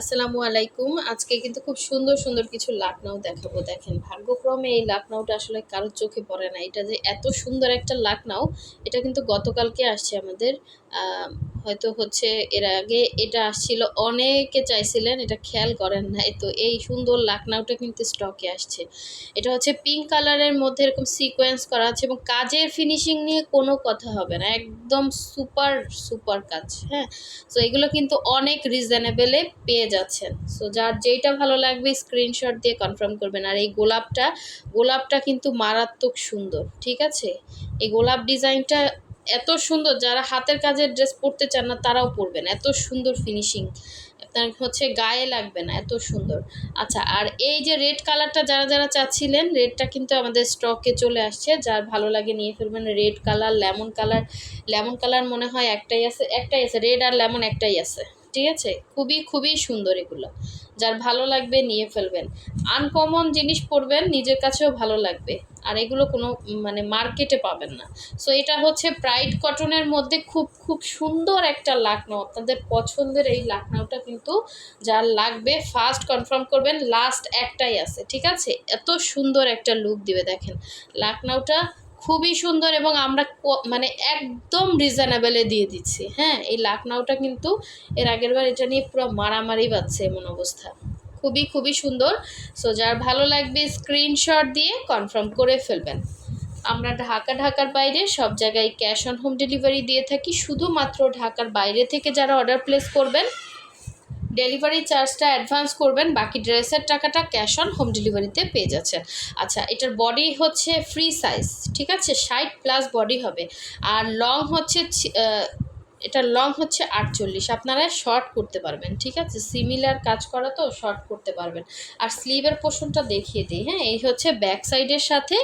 আসসালামু আলাইকুম। আজকে কিন্তু খুব সুন্দর সুন্দর কিছু লাকনাউ দেখাবো। দেখেন, ভাগ্যক্রমে এই লাকনাউটা আসলে কারোর চোখে পড়ে না। এটা যে এত সুন্দর একটা লাকনাউ এটা কিন্তু গতকালকে আসছে আমাদের। হয়তো হচ্ছে এর আগে এটা আসছিল, অনেকে চাইছিলেন, এটা খেয়াল করেন নাই। তো এই সুন্দর লাকনাউটা কিন্তু স্টকে আসছে। এটা হচ্ছে পিঙ্ক কালারের মধ্যে এরকম সিকোয়েন্স করা আছে এবং কাজের ফিনিশিং নিয়ে কোনো কথা হবে না। একদম সুপার সুপার কাজ হ্যাঁ? তো এগুলো কিন্তু অনেক রিজনেবলে পেয়ে যাচ্ছেন। সো যার যেইটা ভালো লাগবে স্ক্রিনশট দিয়ে কনফার্ম করবেন। আর এই গোলাপটা গোলাপটা কিন্তু মারাত্মক সুন্দর, ঠিক আছে? এই গোলাপ ডিজাইনটা এত সুন্দর, যারা হাতের কাজের ড্রেস পরতে চান না, তারাও পরবেন। এত সুন্দর ফিনিশিং আপনার হচ্ছে গায়ে লাগবে না, এত সুন্দর। আচ্ছা আর এই যে রেড কালারটা যারা যারা চাচ্ছিলেন রেডটা কিন্তু আমাদের স্টকে চলে আসছে। যার ভালো লাগে নিয়ে ফেলবেন red colour lemon colour lemon colour মনে হয় একটাই আছে একটাই আছে। রেড আর লেমন একটাই আছে। ঠিক আছে? খুবই খুবই সুন্দর এগুলো। যার ভালো লাগবে নিয়ে ফেলবেন। আনকমন জিনিস পরবেন, নিজের কাছেও ভালো লাগবে। আর এগুলো কোনো মানে মার্কেটে পাবেন না। সো এটা হচ্ছে প্রাইড কটনের মধ্যে খুব খুব সুন্দর একটা লাকনাও। আপনাদের পছন্দের এই লাকনাওটা কিন্তু যার লাগবে ফার্স্ট কনফার্ম করবেন লাস্ট একটাই আছে। ঠিক আছে? এত সুন্দর একটা লুক দিবে, দেখেন। লাকনাওটা খুবই সুন্দর এবং আমরা মানে একদম রিজনেবলে দিয়ে দিচ্ছি। হ্যাঁ এই লাকনাওটা কিন্তু এর আগের বার এটা নিয়ে পুরো মারামারি বাজছে এমন অবস্থা। খুবই খুবই সুন্দর। সো যার ভালো লাগবে স্ক্রিনশট দিয়ে কনফার্ম করে ফেলবেন। আমরা ঢাকা, ঢাকার বাইরে সব জায়গায় ক্যাশ অন হোম ডেলিভারি দিয়ে থাকি। শুধুমাত্র ঢাকার বাইরে থেকে যারা অর্ডার প্লেস করবেন ডেলিভারি চার্জটা অ্যাডভান্স করবেন, বাকি ড্রেসের টাকাটা ক্যাশ অন হোম ডেলিভারিতে পেয়ে যাচ্ছেন। আচ্ছা এটার বডি হচ্ছে ফ্রি সাইজ ঠিক আছে? ষাট প্লাস বডি হবে। আর লং হচ্ছে এটা লং হচ্ছে আটচল্লিশ। আপনারা শর্ট করতে পারবেন, ঠিক আছে? সিমিলার কাজ করা তো শর্ট করতে পারবেন। আর স্লিভের পোর্শনটা দেখিয়ে দিই হ্যাঁ? এই হচ্ছে ব্যাক সাইডের সাথে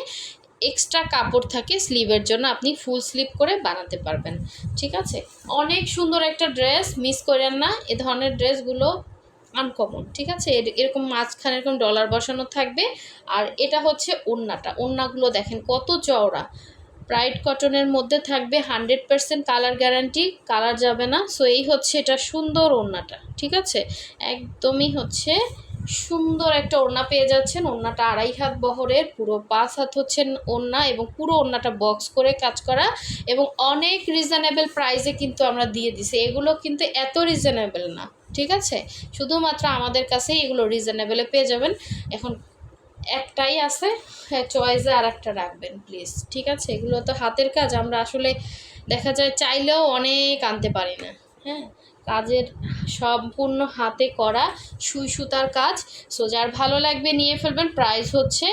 এক্সট্রা কাপড় থাকে স্লিভের জন্য আপনি ফুল স্লিভ করে বানাতে পারবেন, ঠিক আছে? অনেক সুন্দর একটা ড্রেস মিস করেন না, এ ধরনের ড্রেসগুলো আনকমন ঠিক আছে? এর- এরকম মাঝখানে এরকম ডলার বসানো থাকবে, আর এটা হচ্ছে ওড়নাটা, ওড়নাগুলো দেখেন কত চওড়া। প্রাইড কটনের মধ্যে থাকবে hundred percent colour guarantee colour যাবে না সো এই হচ্ছে এটা সুন্দর ওড়নাটা, ঠিক আছে? একদমই হচ্ছে সুন্দর একটা ওড়না পেয়ে যাচ্ছেন। ওড়নাটা আড়াই হাত বহরের, পুরো পাঁচ হাত হচ্ছেন ওড়না এবং পুরো ওড়নাটা বক্স করে কাজ করা এবং অনেক রিজনেবল প্রাইসে কিন্তু আমরা দিয়ে দিছি। এগুলো কিন্তু এত রিজনেবল না, ঠিক আছে? শুধুমাত্র আমাদের কাছেই এগুলো রিজনেবলে পেয়ে যাবেন। এখন একটাই আছে হ্যাঁ চয়েসে আর একটা রাখবেন প্লিজ ঠিক আছে? এগুলো তো হাতের কাজ, আমরা আসলে দেখা যায় চাইলেও অনেক আনতে পারি না হ্যাঁ? কাজের সম্পূর্ণ হাতে করা সুই সুতার কাজ। সো যার ভালো লাগবে নিয়ে ফেলবেন প্রাইস হচ্ছে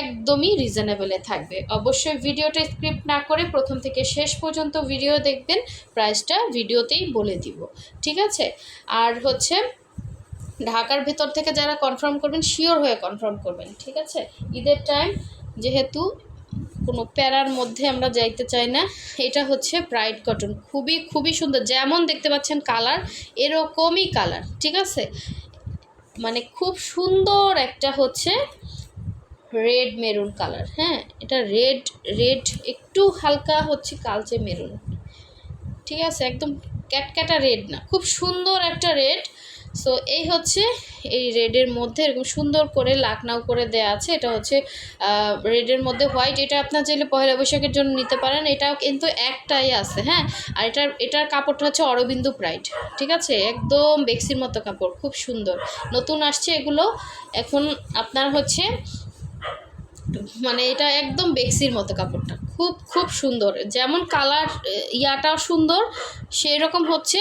একদমই রিজনেবলে থাকবে। অবশ্যই ভিডিওটা স্ক্রিপ্ট না করে প্রথম থেকে শেষ পর্যন্ত ভিডিও দেখবেন প্রাইসটা ভিডিওতেই বলে দিব। ঠিক আছে? আর হচ্ছে, ঢাকার ভেতর থেকে যারা কনফার্ম করবেন শিওর হয়ে কনফার্ম করবেন। ঠিক আছে? ঈদের টাইম যেহেতু কোনো প্যারার মধ্যে আমরা যাইতে চাই না। এটা হচ্ছে ব্রাইট কটন খুবই খুবই সুন্দর। যেমন দেখতে পাচ্ছেন কালার এরকমই কালার ঠিক আছে? মানে খুব সুন্দর একটা হচ্ছে রেড মেরুন কালার হ্যাঁ? এটা রেড রেড একটু হালকা হচ্ছে কালচে মেরুন ঠিক আছে? একদম ক্যাটক্যাটা রেড না। খুব সুন্দর একটা রেড সো এই হচ্ছে এই রেডের মধ্যে এরকম সুন্দর করে লাকনাও করে দেয়া আছে। এটা হচ্ছে রেডের মধ্যে হোয়াইট। এটা আপনার চাইলে পয়লা বৈশাখের জন্য নিতে পারেন। এটাও কিন্তু একটাই আছে হ্যাঁ? আর এটার এটার কাপড়টা হচ্ছে অরবিন্দু প্রাইড, ঠিক আছে? একদম বেক্সির মতো কাপড়, খুব সুন্দর। নতুন আসছে এগুলো। এখন আপনার হচ্ছে মানে এটা একদম বেক্সির মতো কাপড়টা। খুব খুব সুন্দর। যেমন কালার ইয়াটাও সুন্দর সেই রকম হচ্ছে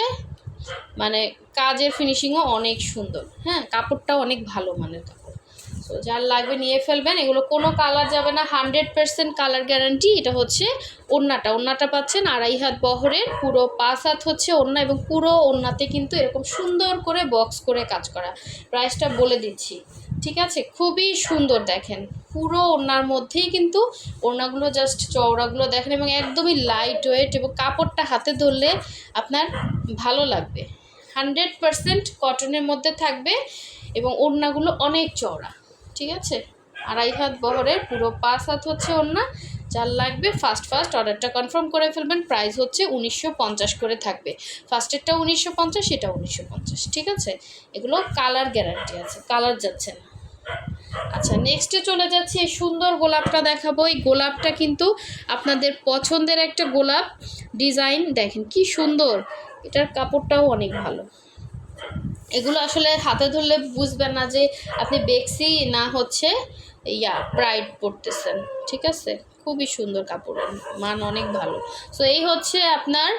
মানে কাজের ফিনিশিংও অনেক সুন্দর। হ্যাঁ কাপড়টাও অনেক ভালো মানের কাপড় তো যার লাগবে নিয়ে ফেলবেন। এগুলো কোনো কালার যাবে না। হান্ড্রেড পার্সেন্ট কালার গ্যারান্টি এটা হচ্ছে ওড়নাটা। ওড়নাটা পাচ্ছেন আড়াই হাত বহরের। পুরো পাঁচ হাত হচ্ছে ওড়না এবং পুরো ওড়নাতে কিন্তু এরকম সুন্দর করে বক্স করে কাজ করা। প্রাইসটা বলে দিচ্ছি। ঠিক আছে? খুবই সুন্দর দেখেন। পুরো ওড়নার মধ্যেই কিন্তু ওড়নাগুলো জাস্ট চওড়াগুলো দেখেন এবং একদমই লাইট ওয়েট এবং কাপড়টা হাতে ধরলে আপনার ভালো লাগবে। হান্ড্রেড পারসেন্ট কটনের মধ্যে থাকবে এবং ওড়নাগুলো অনেক চওড়া, ঠিক আছে? আড়াই হাত বহরের পুরো পাঁচ হাত হচ্ছে ওড়না, যার লাগবে ফার্স্ট ফার্স্ট অর্ডারটা কনফার্ম করে ফেলবেন প্রাইস হচ্ছে উনিশশো পঞ্চাশ করে থাকবে। ফার্স্টেরটা উনিশশো পঞ্চাশ এটা উনিশশো ঠিক আছে? এগুলো কালার গ্যারান্টি আছে কালার যাচ্ছে না। আচ্ছা নেক্সটে চলে যাচ্ছি, এই সুন্দর গোলাপটা দেখাবো। এই গোলাপটা কিন্তু আপনাদের পছন্দের একটা গোলাপ ডিজাইন দেখেন কি সুন্দর, এটার কাপড়টাও অনেক ভালো। এগুলো আসলে হাতে ধরলে বুঝবেন না যে আপনি বেক্সি না হচ্ছে, ইয়া প্রাইড পড়তেছেন ঠিক আছে? খুবই সুন্দর কাপড়ের মান অনেক ভালো। সো এই হচ্ছে আপনার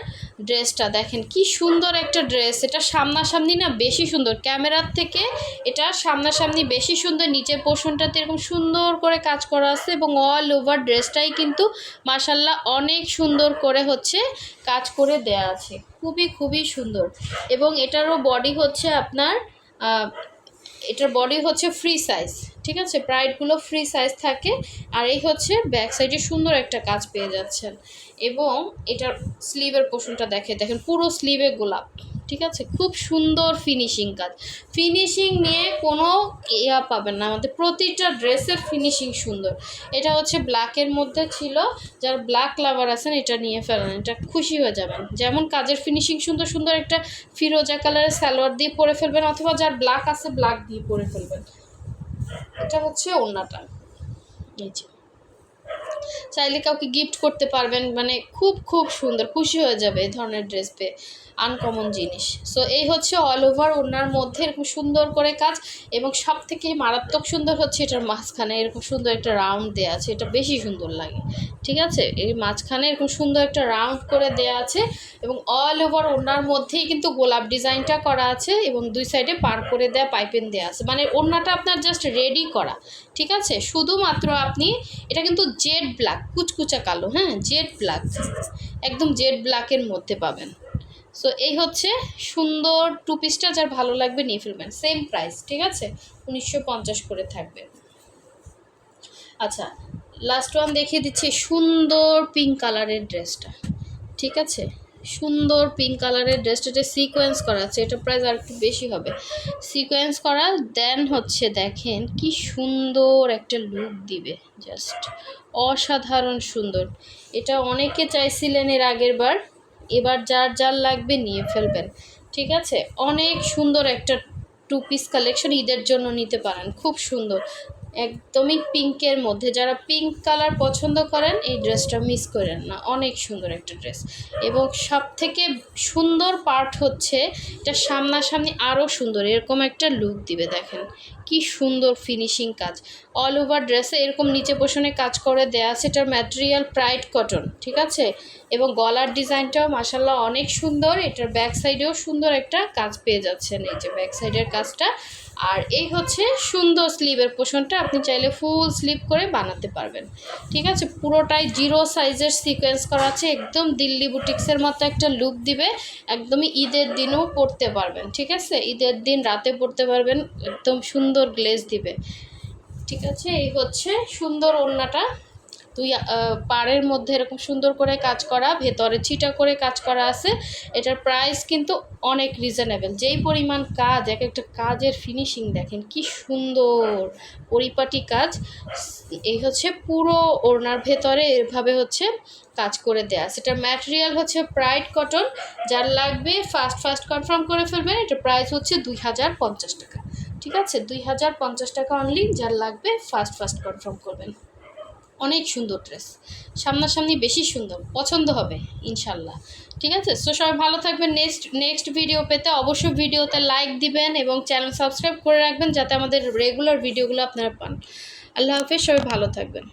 ড্রেসটা। দেখেন কি সুন্দর একটা ড্রেস। এটা সামনাসামনি না বেশি সুন্দর। ক্যামেরার থেকে এটা সামনাসামনি বেশি সুন্দর। নিচের পোর্শনটাতে এরকম সুন্দর করে কাজ করা আছে এবং অল ওভার ড্রেসটাই কিন্তু মাসাল্লাহ অনেক সুন্দর করে হচ্ছে কাজ করে দেয়া আছে। খুবই খুবই সুন্দর। এবং এটারও বডি হচ্ছে আপনার এটার বডি হচ্ছে ফ্রি সাইজ ঠিক আছে? প্রাইডগুলো ফ্রি সাইজ থাকে। আর এই হচ্ছে ব্যাক সাইডে সুন্দর একটা কাজ পেয়ে যাচ্ছেন। এবং এটার স্লিভের পোর্শনটা দেখে দেখেন। পুরো স্লিভে গোলাপ। ঠিক আছে? খুব সুন্দর ফিনিশিং কাজ। ফিনিশিং নিয়ে কোনো ইয়া পাবেন না। আমাদের প্রতিটা ড্রেসের ফিনিশিং সুন্দর। এটা হচ্ছে ব্ল্যাকের মধ্যে ছিল। যার ব্ল্যাক লাভার আছেন, এটা নিয়ে ফেলেন। এটা খুশি হয়ে যাবেন। যেমন কাজের ফিনিশিং সুন্দর সুন্দর একটা ফিরোজা কালারের সালোয়ার দিয়ে পরে ফেলবেন, অথবা যার ব্ল্যাক আছে ব্ল্যাক দিয়ে পরে ফেলবেন। এটা হচ্ছে ওড়নাটা। এই যে। চাইলে কাউকে গিফট করতে পারবেন মানে খুব খুব সুন্দর খুশি হয়ে যাবে এই ধরনের ড্রেস পেয়ে। আনকমন জিনিস। সো এই হচ্ছে অল ওভার ওনার মধ্যে এরকম সুন্দর করে কাজ এবং সব থেকে মারাত্মক সুন্দর হচ্ছে এটার মাঝখানে এরকম সুন্দর একটা রাউন্ড দেওয়া আছে, এটা বেশি সুন্দর লাগে। ঠিক আছে? এই মাঝখানে এরকম সুন্দর একটা রাউন্ড করে দেওয়া আছে এবং অল ওভার ওনার মধ্যেই কিন্তু গোলাপ ডিজাইনটা করা আছে এবং দুই সাইডে পার করে দেওয়া পাইপেন দেওয়া আছে। মানে ওড়নাটা আপনার জাস্ট রেডি করা। ঠিক আছে? শুধুমাত্র আপনি, এটা কিন্তু জেড ব্ল্যাক কুচকুচা কালো হ্যাঁ? জেড ব্ল্যাক একদম জেড ব্ল্যাকের মধ্যে পাবেন। সো এই হচ্ছে সুন্দর টু পিসটা যার ভালো লাগবে নিয়ে ফেলবেন। সেম প্রাইস ঠিক আছে? উনিশশো পঞ্চাশ করে থাকবে। আচ্ছা লাস্ট ওয়ান দেখিয়ে দিচ্ছি, সুন্দর পিঙ্ক কালারের ড্রেসটা ঠিক আছে? সুন্দর পিঙ্ক কালারের ড্রেসটা যে সিকোয়েন্স করা আছে, এটা প্রাইস আর একটু বেশি হবে। সিকোয়েন্স করা দেন হচ্ছে দেখেন কি সুন্দর একটা লুক দিবে। জাস্ট অসাধারণ সুন্দর। এটা অনেকে চাইছিলেন এর আগের বার। এবার যার যার লাগবে নিয়ে ফেলবেন, ঠিক আছে? অনেক সুন্দর একটা টু পিস কালেকশন ঈদের জন্য নিতে পারেন, খুব সুন্দর। একদমই পিঙ্কের মধ্যে, যারা পিঙ্ক কালার পছন্দ করেন, এই ড্রেসটা মিস করেন না, অনেক সুন্দর একটা ড্রেস এবং সব থেকে সুন্দর পার্ট হচ্ছে, এটা সামনাসামনি আরও সুন্দর, এরকম একটা লুক দিবে, দেখেন। কি সুন্দর ফিনিশিং কাজ। অল ওভার ড্রেসে এরকম নিচে পোষণে কাজ করে, দেয়া এটার ম্যাটেরিয়াল প্রাইড কটন ঠিক আছে? এবং গলার ডিজাইনটাও মাসাল্লাহ অনেক সুন্দর, এটার ব্যাক সাইডেও সুন্দর একটা কাজ পেয়ে যাচ্ছেন এই যে ব্যাক সাইডের কাজটা। আর এই হচ্ছে সুন্দর স্লিভের পোষণটা, আপনি চাইলে ফুল স্লিভ করে বানাতে পারবেন, ঠিক আছে? পুরোটাই জিরো সাইজের সিকোয়েন্স করা আছে, একদম দিল্লি বুটিক্সের মতো একটা লুক দিবে, একদমই ঈদের দিনও পরতে পারবেন, ঠিক আছে? ঈদের দিন রাতে পরতে পারবেন, একদম সুন্দর গ্লেজ দিবে। ঠিক আছে? এই হচ্ছে সুন্দর ওড়নাটা। আহ, পাড়ের মধ্যে এরকম সুন্দর করে কাজ করা ভেতরে ছিটা করে কাজ করা আছে এটার প্রাইস কিন্তু অনেক রিজনেবল যেই পরিমাণ কাজ এক একটা কাজের ফিনিশিং দেখেন কি সুন্দর পরিপাটি কাজ। এই হচ্ছে পুরো ওড়নার ভেতরে এভাবে হচ্ছে কাজ করে দেয়া। সেটার ম্যাটেরিয়াল হচ্ছে প্রাইড কটন যার লাগবে ফার্স্ট ফার্স্ট কনফার্ম করে ফেলবেন এটার প্রাইস হচ্ছে দুই হাজার পঞ্চাশ টাকা। ঠিক আছে? দুই হাজার পঞ্চাশ টাকা অনলি যার লাগবে ফার্স্ট ফার্স্ট কনফার্ম করবেন। অনেক সুন্দর ড্রেস সামনাসামনি বেশি সুন্দর। পছন্দ হবে, ইনশাল্লাহ। ঠিক আছে? সো সবাই ভালো থাকবেন। নেক্সট নেক্সট ভিডিও পেতে অবশ্যই ভিডিওতে লাইক দিবেন এবং চ্যানেল সাবস্ক্রাইব করে রাখবেন, যাতে আমাদের রেগুলার ভিডিওগুলো আপনারা পান। আল্লাহ হাফেজ, সবাই ভালো থাকবেন।